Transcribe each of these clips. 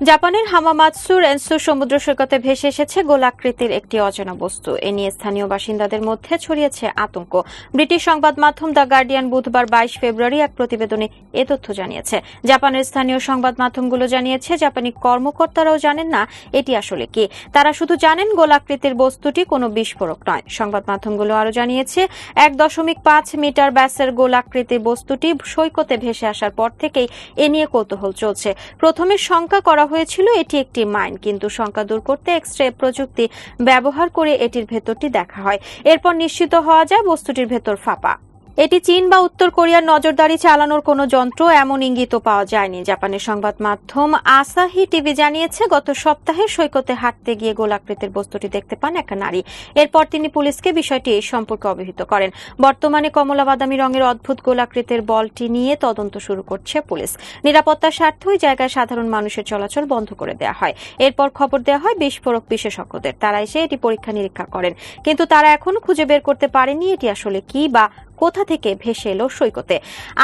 জাপানের হামামাতসু রেনসু সমুদ্র সৈকতে ভেসে এসেছে গোলাকৃতির একটি অজানা বস্তু। এ নিয়ে স্থানীয় বাসিন্দাদের মধ্যে ছড়িয়েছে আতঙ্ক। ব্রিটিশ সংবাদ মাধ্যম দ্য গার্ডিয়ান বুধবার বাইশ ফেব্রুয়ারি এক প্রতিবেদনে এ তথ্য জানিয়েছে। জাপানের স্থানীয় সংবাদ মাধ্যমগুলো জানিয়েছে, জাপানি কর্মকর্তারাও জানেন না এটি আসলে কি। তারা শুধু জানেন গোলাকৃতির বস্তুটি কোনো বিস্ফোরক নয়। সংবাদ মাধ্যমগুলো আরও জানিয়েছে, এক দশমিক পাঁচ মিটার ব্যাসের গোলাকৃতির বস্তুটি সৈকতে ভেসে আসার পর থেকেই এ নিয়ে কৌতূহল চলছে। প্রথমে শঙ্কা করা হয়েছিল এটি একটি মাইন, কিন্তু শঙ্কা দূর করতে এক্স রে প্রযুক্তি ব্যবহার করে এটির ভেতরটি দেখা হয়। এরপর নিশ্চিত হওয়া যায় বস্তুটির ভেতর ফাঁপা। এটি চীন বা উত্তর কোরিয়ার নজরদারি চালানোর কোনো যন্ত্র এমন ইঙ্গিতও পাওয়া যায়নি। জাপানের সংবাদ মাধ্যম আসাহি টিভি জানিয়েছে, গত সপ্তাহে সৈকতে হাঁটতে গিয়ে গোলাকৃতির বস্তুটি দেখতে পান এক নারী। এরপর তিনি পুলিশকে বিষয়টি এই সম্পর্কে অবহিত করেন। বর্তমানে কমলা বাদামি রঙের অদ্ভুত গোলাকৃতির বলটি নিয়ে তদন্ত শুরু করছে পুলিশ। নিরাপত্তার স্বার্থে ওই জায়গায় সাধারণ মানুষের চলাচল বন্ধ করে দেওয়া হয়। এরপর খবর দেওয়া হয় বিস্ফোরক বিশেষজ্ঞদের। তারা এসে এটি পরীক্ষা নিরীক্ষা করেন। কিন্তু তারা এখনও খুঁজে বের করতে পারেনি এটি আসলে কি বা কোথা থেকে ভেসে এলো সৈকতে।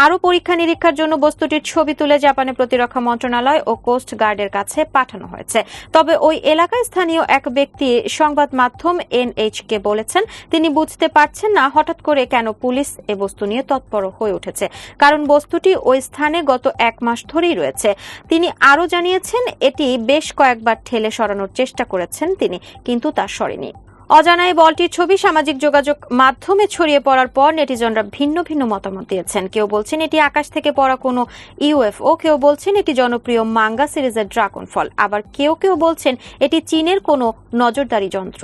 আরও পরীক্ষা নিরীক্ষার জন্য বস্তুটির ছবি তুলে জাপানের প্রতিরক্ষা মন্ত্রণালয় ও কোস্ট গার্ডের কাছে পাঠানো হয়েছে। তবে ওই এলাকায় স্থানীয় এক ব্যক্তি সংবাদ মাধ্যম এনএইচকে বলেছেন, তিনি বুঝতে পারছেন না হঠাৎ করে কেন পুলিশ এ বস্তু নিয়ে তৎপর হয়ে উঠেছে, কারণ বস্তুটি ওই স্থানে গত এক মাস ধরেই রয়েছে। তিনি আরও জানিয়েছেন, এটি বেশ কয়েকবার ঠেলে সরানোর চেষ্টা করেছেন তিনি, কিন্তু তা সরেনি। অজানা এই বলটির ছবি সামাজিক যোগাযোগ মাধ্যমে ছড়িয়ে পড়ার পর নেটিজনরা ভিন্ন ভিন্ন মতামত দিয়েছেন। কেউ বলছেন এটি আকাশ থেকে পড়া কোনো ইউএফও, কেউ বলছেন এটি জনপ্রিয় মাঙ্গা সিরিজের ড্রাগন ফল। আবার কেউ কেউ বলছেন এটি চীনের কোনো নজরদারি যন্ত্র।